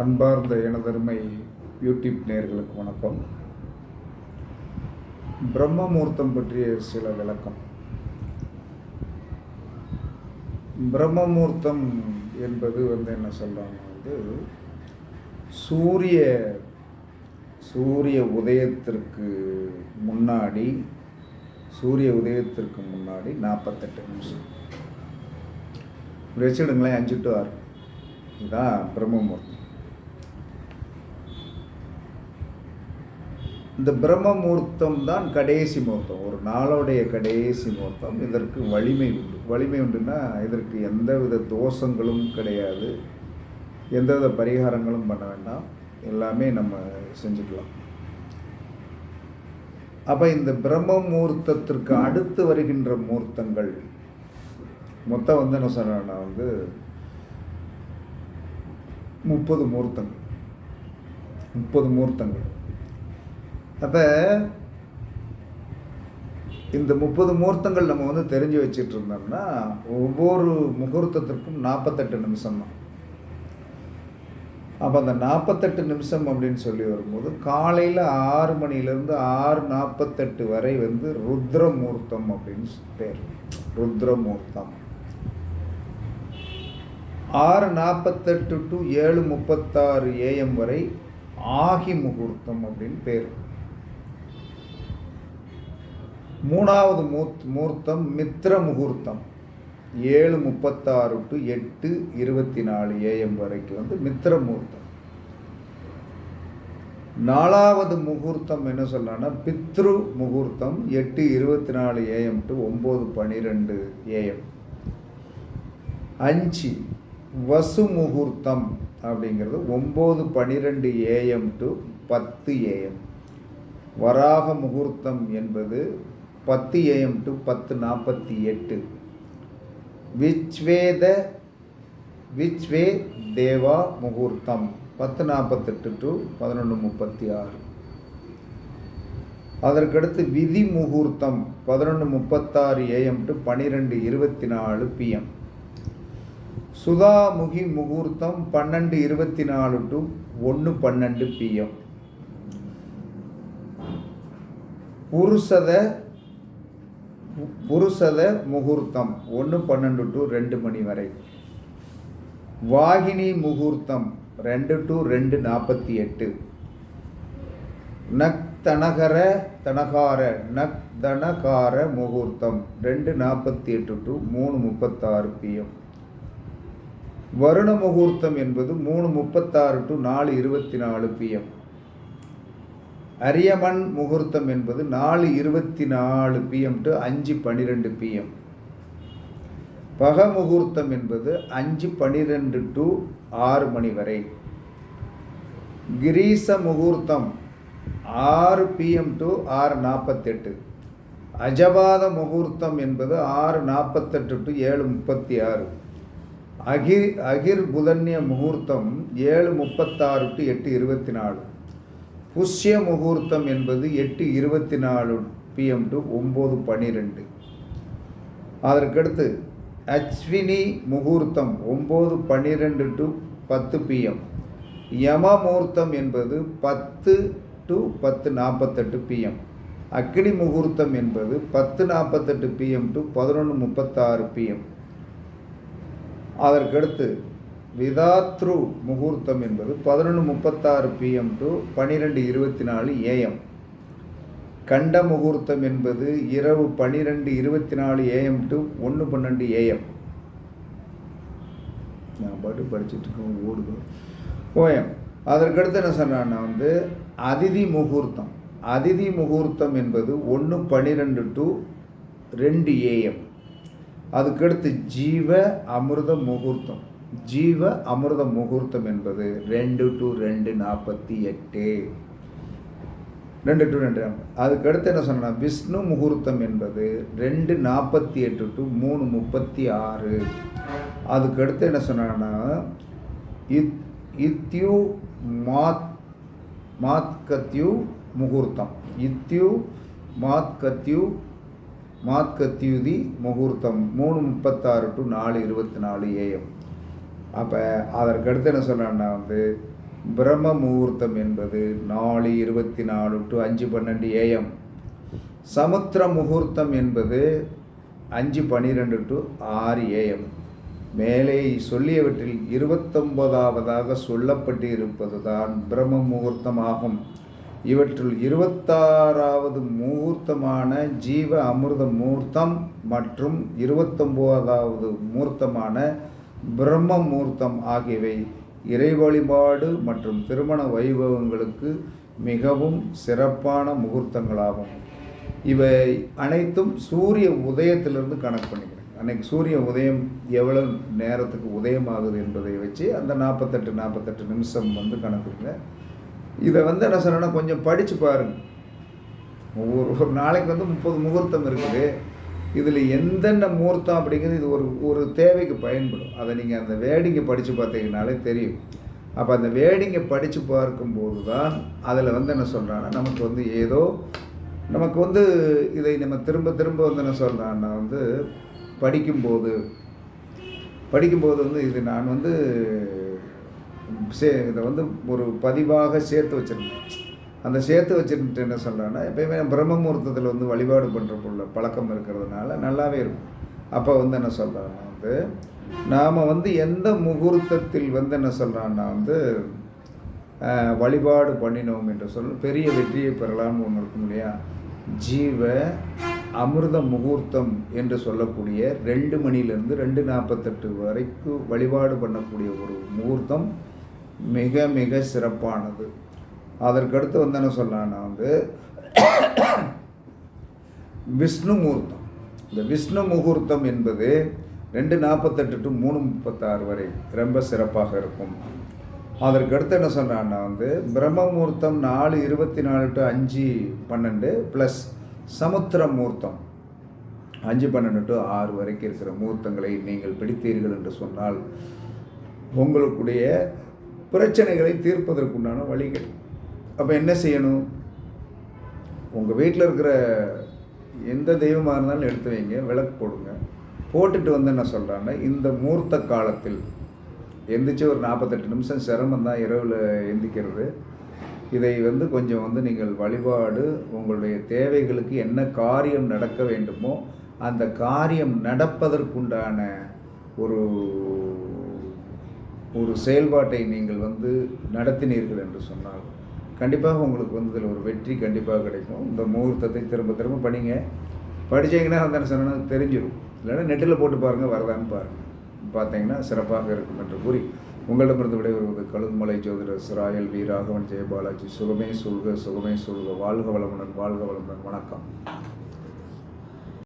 அன்பார்ந்த எனதருமை யூடியூப் நேர்களுக்கு வணக்கம். பிரம்ம முகூர்த்தம் பற்றிய சில விளக்கம். பிரம்ம முகூர்த்தம் என்பது வந்து என்ன சொல்கிறாங்க வந்து சூரிய சூரிய உதயத்திற்கு முன்னாடி சூரிய உதயத்திற்கு முன்னாடி நாற்பத்தெட்டு நிமிஷம். வச்சுடுங்களேன் அஞ்சு டு ஆறு. இதுதான் பிரம்ம முகூர்த்தம் இந்த பிரம்ம முகூர்த்தம் தான் கடைசி முகூர்த்தம் ஒரு நாளுடைய கடைசி முகூர்த்தம் இதற்கு வலிமை உண்டு. வலிமை உண்டுன்னா இதற்கு எந்தவித தோஷங்களும் கிடையாது. எந்தவித பரிகாரங்களும் பண்ண வேண்டாம். எல்லாமே நம்ம செஞ்சுக்கலாம். அப்போ இந்த பிரம்ம முகூர்த்தத்திற்கு அடுத்து வருகின்ற முகூர்த்தங்கள் மொத்தம் வந்து என்ன சொன்னேன்னா வந்து முப்பது முகூர்த்தங்கள் முப்பது முகூர்த்தங்கள் அப்போ இந்த முப்பது முகூர்த்தங்கள் நம்ம வந்து தெரிஞ்சு வச்சுட்டு இருந்தோம்னா ஒவ்வொரு முகூர்த்தத்திற்கும் நாற்பத்தெட்டு நிமிஷம் தான். அப்போ அந்த நாற்பத்தெட்டு நிமிஷம் அப்படின்னு சொல்லி வரும்போது காலையில் ஆறு மணிலேருந்து ஆறு நாற்பத்தெட்டு வரை வந்து ருத்ரமூர்த்தம் அப்படின்னு பேர். ருத்ரமூர்த்தம் ஆறு நாற்பத்தெட்டு டு ஏழு முப்பத்தாறு ஏஎம் வரை ஆகி முகூர்த்தம் அப்படின்னு பேர். மூணாவது மூத் முகூர்த்தம் மித்ர முகூர்த்தம் ஏழு முப்பத்தாறு டு எட்டு இருபத்தி நாலு ஏஎம் வரைக்கும் வந்து மித்ர முகூர்த்தம் நாலாவது முகூர்த்தம் என்ன சொல்லலாம்னா பித்ரு முகூர்த்தம் எட்டு இருபத்தி நாலு ஏஎம் டு ஒம்பது பன்னிரெண்டு ஏஎம் அஞ்சு வசு முகூர்த்தம் அப்படிங்கிறது ஒம்பது பன்னிரெண்டு ஏஎம் டு பத்து ஏஎம் வராக முகூர்த்தம் என்பது பத்து ஏஎம் டு பத்து நாற்பத்தி எட்டு. விச்வேத விச்வே தேவா முகூர்த்தம். பத்து நாற்பத்தெட்டு டு பதினொன்று முப்பத்தி ஆறு. அதற்கடுத்து விதி முகூர்த்தம். பதினொன்று முப்பத்தாறு ஏஎம் டு பன்னிரெண்டு இருபத்தி நாலு பிஎம் சுதாமுகி முகூர்த்தம் பன்னெண்டு இருபத்தி நாலு டு ஒன்று பன்னெண்டு பிஎம் புருஷத புருஷத முகூர்த்தம் ஒன்று பன்னெண்டு டு ரெண்டு மணி வரை. வாகினி முகூர்த்தம் ரெண்டு டு ரெண்டு நாற்பத்தி எட்டு. நக் தனகர தனகார நக் தனகார முகூர்த்தம் ரெண்டு நாற்பத்தி எட்டு டு மூணு முப்பத்தாறு பிஎம் வருண முகூர்த்தம் என்பது மூணு முப்பத்தாறு டு நாலு இருபத்தி நாலு பிஎம் அரியமன் முகூர்த்தம் என்பது நாலு இருபத்தி நாலு பிஎம் டு அஞ்சு பன்னிரெண்டு பிஎம் பக முகூர்த்தம் என்பது அஞ்சு பன்னிரெண்டு டு ஆறு மணி வரை. கிரீச முகூர்த்தம் ஆறு பிஎம் டு ஆறு நாற்பத்தெட்டு. அஜபாத முகூர்த்தம் என்பது ஆறு நாற்பத்தெட்டு டு ஏழு முப்பத்தி ஆறு அகிர் அகிர் புதன்ய முகூர்த்தம் ஏழு முப்பத்தாறு டு எட்டு இருபத்தி நாலு. புஷ்ய முகூர்த்தம் என்பது எட்டு இருபத்தி நாலு பிஎம் டு ஒம்பது பன்னிரெண்டு. அதற்கடுத்து அஸ்வினி முகூர்த்தம் ஒம்பது பன்னிரெண்டு டு பத்து பிஎம் யம முகூர்த்தம் என்பது பத்து டு பத்து நாற்பத்தெட்டு பிஎம் அக்னி முகூர்த்தம் என்பது பத்து நாற்பத்தெட்டு பிஎம் டு பதினொன்று முப்பத்தாறு பிஎம் அதற்கடுத்து விதாத்ரு முகூர்த்தம் என்பது பதினொன்று முப்பத்தாறு பிஎம் டு பன்னிரெண்டு இருபத்தி நாலு ஏஎம் கண்ட முகூர்த்தம் என்பது இரவு பன்னிரெண்டு இருபத்தி நாலு ஏஎம் டு ஒன்று பன்னெண்டு ஏஎம் நான் பாட்டு படிச்சுட்டு இருக்கேன் ஓடுது. ஓஎம் அதற்கடுத்து என்ன சொன்னான்னா வந்து அதிதி முகூர்த்தம். அதிதி முகூர்த்தம் என்பது ஒன்று பன்னிரெண்டு டு ரெண்டு ஏஎம் அதுக்கடுத்து ஜீவ அமிர்த முகூர்த்தம். ஜீவ அமிர்த முகூர்த்தம் என்பது ரெண்டு டு ரெண்டு நாற்பத்தி எட்டு. ரெண்டு டு ரெண்டு. அதுக்கு அடுத்து என்ன சொன்னா விஷ்ணு முகூர்த்தம் என்பது ரெண்டு நாற்பத்தி எட்டு டு மூணு முப்பத்தி ஆறு. அதுக்கு அடுத்து என்ன சொன்னாங்கன்னா இத் இத்யு மாத் மாத்கத்யு முகூர்த்தம். இத்யு மாத்கத்யு மாத்கத்யுதி முகூர்த்தம். மூணு முப்பத்தாறு டு நாலு இருபத்தி நாலு ஏஎம் அப்போ அதற்கடுத்து என்ன சொன்னான்னா வந்து பிரம்ம முகூர்த்தம் என்பது நாலு இருபத்தி நாலு டு அஞ்சு பன்னெண்டு ஏஎம் சமுத்திர முகூர்த்தம் என்பது அஞ்சு பன்னிரெண்டு டு ஆறு ஏஎம் மேலே சொல்லியவற்றில் இருபத்தொன்பதாவதாக சொல்லப்பட்டு இருப்பது தான் பிரம்ம முகூர்த்தமாகும் இவற்றுள் இருபத்தாறாவது முகூர்த்தமான ஜீவ அமிர்த முகூர்த்தம் மற்றும் இருபத்தொம்போதாவது முகூர்த்தமான பிரம்ம முகூர்த்தம் ஆகியவை இறை வழிபாடு மற்றும் திருமண வைபவங்களுக்கு மிகவும் சிறப்பான முகூர்த்தங்களாகும். இவை அனைத்தும் சூரிய உதயத்திலிருந்து கணக்கு பண்ணிக்கிறேன். அன்னைக்கு சூரிய உதயம் எவ்வளவு நேரத்துக்கு உதயமாகுது என்பதை வச்சு அந்த நாற்பத்தெட்டு நாற்பத்தெட்டு நிமிஷம் வந்து கணக்குங்க இதை வந்து என்ன சொன்னேன்னா கொஞ்சம் படித்து பாருங்க. ஒவ்வொரு ஒரு நாளைக்கு வந்து முப்பது முகூர்த்தம் இருக்குது. இதில் எந்தெந்த முகூர்த்தம் அப்படிங்கிறது இது ஒரு ஒரு தேவைக்கு பயன்படும். அதை நீங்கள் அந்த வேடிங்கை படித்து பார்த்தீங்கனாலே தெரியும். அப்போ அந்த வேடிங்கை படித்து பார்க்கும்போது தான் அதில் வந்து என்ன சொல்கிறாங்கன்னா நமக்கு வந்து ஏதோ நமக்கு வந்து இதை நம்ம திரும்ப திரும்ப வந்து என்ன சொல்கிறான்னா வந்து படிக்கும்போது படிக்கும்போது வந்து இது நான் வந்து சே இதை வந்து ஒரு பதிவாக சேர்த்து வச்சுருந்தேன். அந்த சேர்த்து வச்சுட்டு என்ன சொல்கிறேன்னா எப்பயுமே பிரம்ம முகூர்த்தத்தில் வந்து வழிபாடு பண்ணுற பொருள் பழக்கம் இருக்கிறதுனால நல்லாவே இருக்கும். அப்போ வந்து என்ன சொல்கிறான்னா வந்து நாம் வந்து எந்த முகூர்த்தத்தில் வந்து என்ன சொல்கிறான்னா வந்து வழிபாடு பண்ணினோம் என்று சொல்ல பெரிய வெற்றியை பெறலாம்னு ஒன்று இருக்கும் இல்லையா? ஜீவ அமிர்த முகூர்த்தம் என்று சொல்லக்கூடிய ரெண்டு மணிலேருந்து ரெண்டு நாற்பத்தெட்டு வரைக்கும் வழிபாடு பண்ணக்கூடிய ஒரு முகூர்த்தம் மிக மிக சிறப்பானது. அதற்கடுத்து வந்து என்ன சொல்லலாம்னா வந்து விஷ்ணு முகூர்த்தம். இந்த விஷ்ணு முகூர்த்தம் என்பது ரெண்டு நாற்பத்தெட்டு டு மூணு முப்பத்தாறு வரை ரொம்ப சிறப்பாக இருக்கும். அதற்கடுத்து என்ன சொன்னான்னா வந்து பிரம்ம முகூர்த்தம் நாலு இருபத்தி நாலு டு அஞ்சு பன்னெண்டு ப்ளஸ் சமுத்திர முகூர்த்தம். அஞ்சு பன்னெண்டு டு ஆறு வரைக்கும் இருக்கிற முகூர்த்தங்களை நீங்கள் பிடித்தீர்கள் என்று சொன்னால் உங்களுடைய பிரச்சனைகளை தீர்ப்பதற்குண்டான வழிகள். அப்போ என்ன செய்யணும்? உங்கள் வீட்டில் இருக்கிற எந்த தெய்வமாக இருந்தாலும் எடுத்து வைங்க விளக்கு போடுங்க. போட்டுட்டு வந்து என்ன சொல்கிறாங்க இந்த மூர்த்த காலத்தில் எந்திரிச்சு ஒரு நாற்பத்தெட்டு நிமிஷம் சிரமம் தான் இரவில் எந்திக்கிறது இதை வந்து கொஞ்சம் வந்து நீங்கள் வழிபாடு உங்களுடைய தேவைகளுக்கு என்ன காரியம் நடக்க வேண்டுமோ அந்த காரியம் நடப்பதற்குண்டான ஒரு ஒரு செயல்பாட்டை நீங்கள் வந்து நடத்தினீர்கள் என்று சொன்னால் கண்டிப்பாக உங்களுக்கு வந்து இதில் ஒரு வெற்றி கண்டிப்பாக கிடைக்கும். இந்த முகூர்த்தத்தை திரும்ப திரும்ப படிங்க. படிச்சீங்கன்னா வந்து என்ன தெரிஞ்சிடும் இல்லைன்னா நெட்டில் போட்டு பாருங்கள் வரதான்னு பாருங்கள் பார்த்தீங்கன்னா சிறப்பாக இருக்கும் என்று கூறி உங்களிடமிருந்து விடைபெறுவது கழுகுமலை ஜோதிடர் சிராயல் வி ராகவன் ஜெயபாலாஜி. சுகமே சொல்க சுகமே சொல்க. வாழ்க வளமுடன் வாழ்க வளமுடன். வணக்கம்.